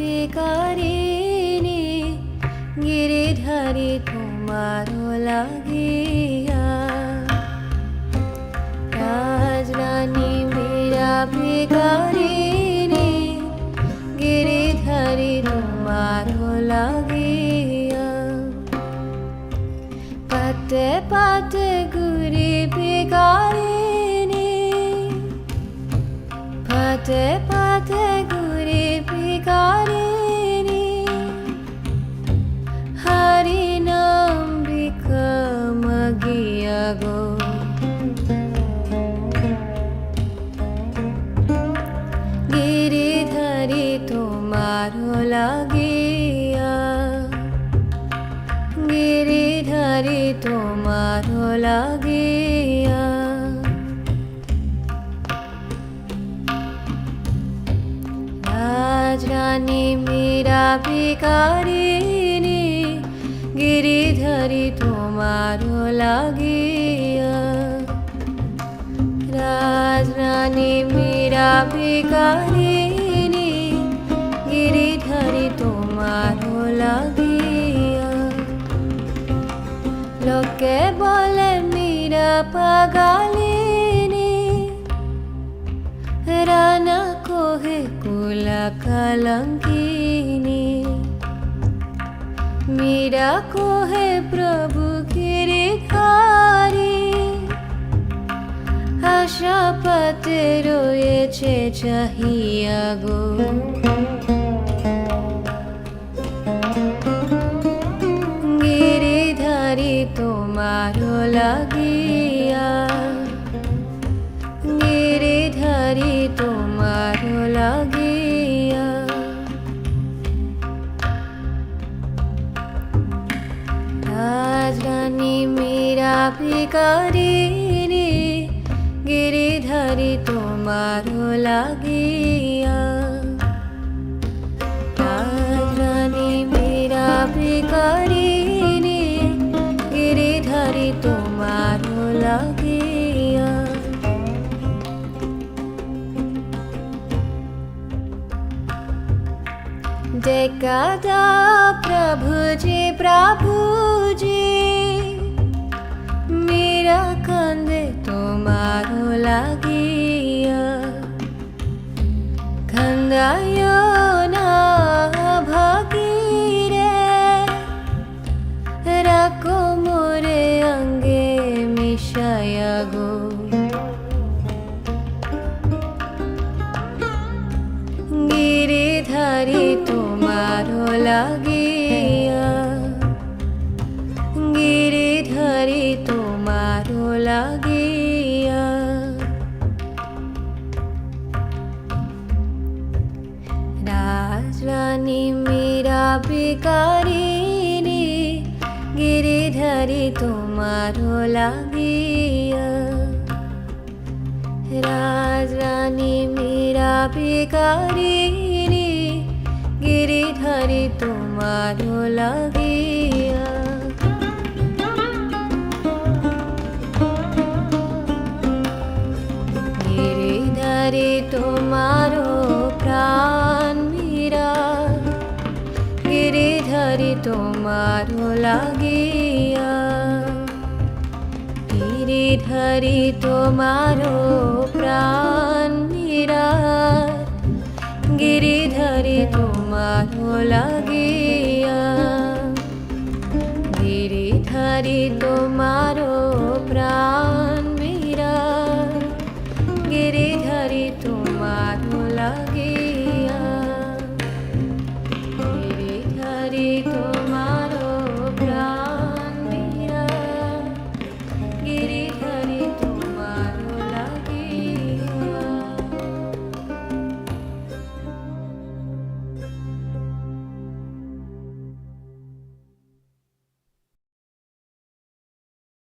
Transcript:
বেকারিনী গিরিধারী তোমার লাগিয়া। রাজরানী মেরা বেকারিনী গিরিধারী তোমার লাগিয়া। পাতে পাতে গুরি বেকারিনী পাতে পাতে গো গিরিধারী তোমার লাগিয়া। গিরিধারী তোমার লাগিয়া। রাজরানী মীরা ভিকারিনী গিরিধারী তোমার লাগিয়া রাজরানী মীরা ভিকারিনী গিরিধারী তোমার লাগিয়া। লোকে বলে মীরা পাগালিনী, রানা কোহে কুলা কলঙ্কিনী মীরা কোহে প্রভু গিরিধারী আশা পাতে রয়েছে চাহিয়া গো গিরিধারী তোমার লাগিয়া মীরা ভিকারিনী গিরিধারী তোমার লাগিয়া রাজরানী মীরা ভিকারিনী গিরিধারী তোমার লাগিয়া দেখা দা প্রভু जी प्रभु जी গিরিধারী তোমার লাগিয়া গিরিধারী তোমার লাগিয়া। রাজরানী মীরা বিকারিনী গিরিধারী তোমার লাগিয়া। রাজরানী মীরা বিকারিনী গিরিধারী তোমার লাগিয়া। গিরিধারী তোমার প্রাণ মীরা। গিরিধারী তোমার লাগিয়া। গিরিধারী তোমার প্রাণ মীরা। গিরিধারী আমার লাগিয়া ধীরে ধারে তোমারও প্রাণ মেরা গিরিধারি তোমার লাগে